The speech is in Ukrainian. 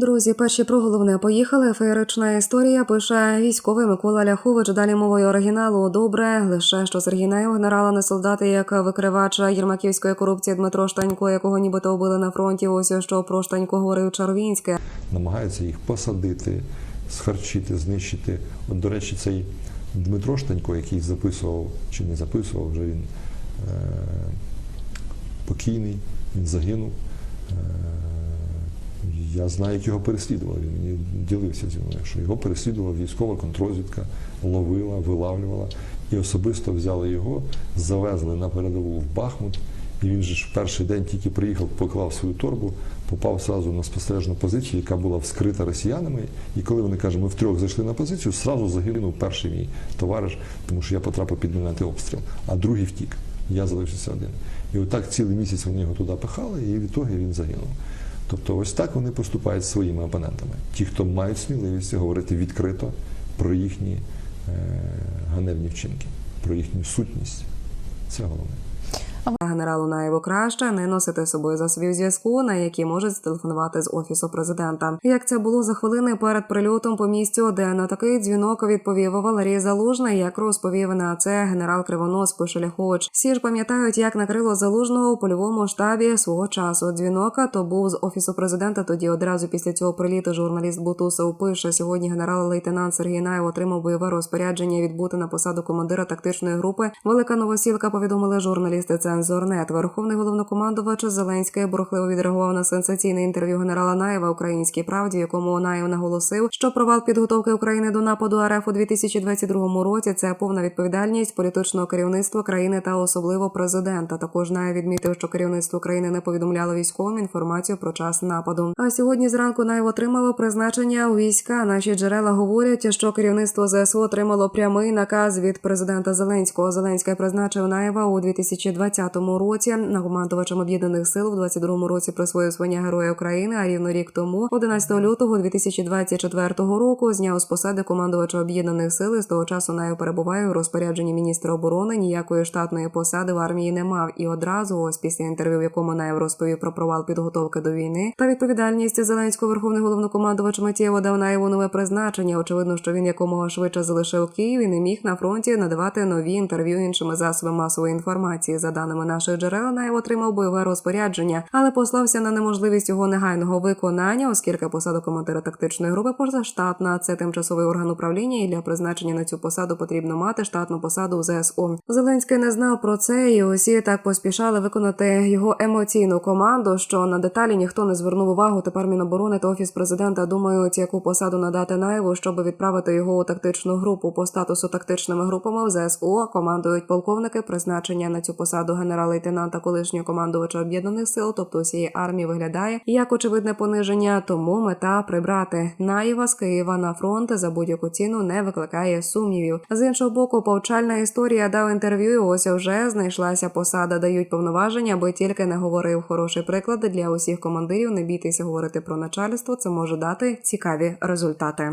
Друзі, перші про головне поїхали. Феєрична історія пише військовий Микола Ляхович. Далі мовою оригіналу добре. Лише що Сергій Наєв, генерала не солдати, як викривача єрмаківської корупції Дмитро Штанько, якого нібито вбили на фронті. Ось що про Штанько говорив Чарвінське. намагаються їх посадити, схарчити, знищити. От, до речі, цей Дмитро Штанько, який записував чи не записував, вже він е- покійний, він загинув. Е- я знаю, як його переслідували. Він мені ділився зі мною, що його переслідувала військова контрозвідка, ловила, вилавлювала. І особисто взяли його, завезли на передову в Бахмут. І він же ж в перший день тільки приїхав, поклав свою торбу, попав сразу на спостережну позицію, яка була вскрита росіянами. І коли вони кажуть, ми втрьох зайшли на позицію, сразу загинув перший мій товариш, тому що я потрапив під мінометний обстріл, а другий втік. Я залишився один. І отак цілий місяць вони його туди пихали, і від того він загинув. Тобто, ось так вони поступають своїми опонентами. Ті, хто мають сміливість говорити відкрито про їхні е, ганебні вчинки, про їхню сутність. Це головне. Генералу Наєву краще не носити з собою засобів зв'язку, на які можуть зателефонувати з офісу президента. Як це було за хвилини перед прильотом по місцю, де на такий дзвінок відповів Валерій Залужний, як розповів на це генерал Кривонос пише Всі ж пам'ятають, як накрило залужного у польовому штабі свого часу. Дзвінока то був з офісу президента. Тоді одразу після цього приліту журналіст Бутусов пише сьогодні. Генерал-лейтенант Сергій Наєв отримав бойове розпорядження відбути на посаду командира тактичної групи. Велика новосілка повідомили журналісти Цензорнет. Верховний головнокомандувач Зеленський бурхливо відреагував на сенсаційне інтерв'ю генерала Наєва Українській правді, якому Наєв наголосив, що провал підготовки України до нападу РФ у 2022 році це повна відповідальність політичного керівництва країни та особливо президента. Також Наєв відмітив, що керівництво країни не повідомляло військовим інформацію про час нападу. А сьогодні зранку Наєв отримало призначення у війська. Наші джерела говорять, що керівництво ЗСУ отримало прямий наказ від президента Зеленського. Зеленський призначив Наєва у 2020 році на командувачем об'єднаних сил в 22 році присвоїв звання Героя України. А рівно рік тому, 11 лютого 2024 року, зняв з посади командувача об'єднаних сил. І з того часу Наєв перебуває у розпорядженні міністра оборони. Ніякої штатної посади в армії не мав. І одразу, ось після інтерв'ю, в якому Наєв розповів про провал підготовки до війни та відповідальність Зеленського верховний головнокомандувач миттєво дав Наєву нове призначення. Очевидно, що він якомога швидше залишив Київ і не міг на фронті надавати нові інтерв'ю іншими засобами масової інформації. За даними наших джерел, Наєв отримав бойове розпорядження, але послався на неможливість його негайного виконання, оскільки посада командира тактичної групи позаштатна. Це тимчасовий орган управління, і для призначення на цю посаду потрібно мати штатну посаду в ЗСУ. Зеленський не знав про це, і усі так поспішали виконати його емоційну команду. Що на деталі ніхто не звернув увагу. Тепер Міноборони та офіс президента думають, яку посаду надати Наєву, щоб відправити його у тактичну групу по статусу тактичними групами в ЗСУ. Командують полковники. Призначення на цю посаду генерал-лейтенанта колишнього командувача об'єднаних сил, тобто усієї армії, виглядає як очевидне пониження. Тому мета прибрати Наєва з Києва на фронт за будь-яку ціну не викликає сумнівів. З іншого боку, повчальна історія дав інтерв'ю. і Ось вже знайшлася посада. Дають повноваження, аби тільки не говорив. Хороший приклад для усіх командирів. Не бійтеся говорити про начальство. Це може дати цікаві результати.